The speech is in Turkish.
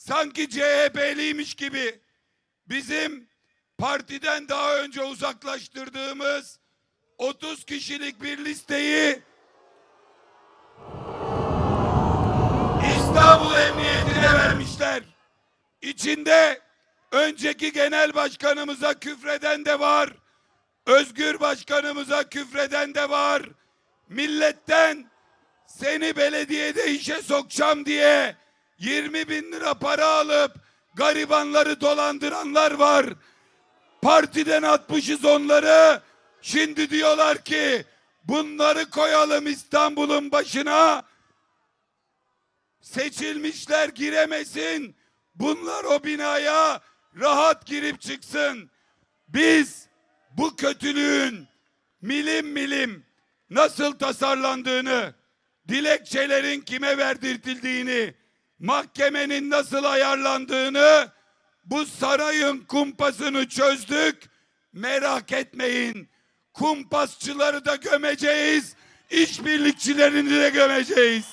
sanki CHP'liymiş gibi bizim partiden daha önce uzaklaştırdığımız 30 kişilik bir listeyi İstanbul Emniyetine vermişler. İçinde önceki genel başkanımıza küfreden de var. Özgür başkanımıza küfreden de var. Milletten seni belediyede işe sokacağım diye 20 bin lira para alıp garibanları dolandıranlar var. Partiden atmışız onları. Şimdi diyorlar ki bunları koyalım İstanbul'un başına. Seçilmişler giremesin. Bunlar o binaya rahat girip çıksın. Biz bu kötülüğün milim milim nasıl tasarlandığını, dilekçelerin kime verdirtildiğini, mahkemenin nasıl ayarlandığını, bu sarayın kumpasını çözdük. Merak etmeyin. Kumpasçıları da gömeceğiz. işbirlikçilerini de gömeceğiz.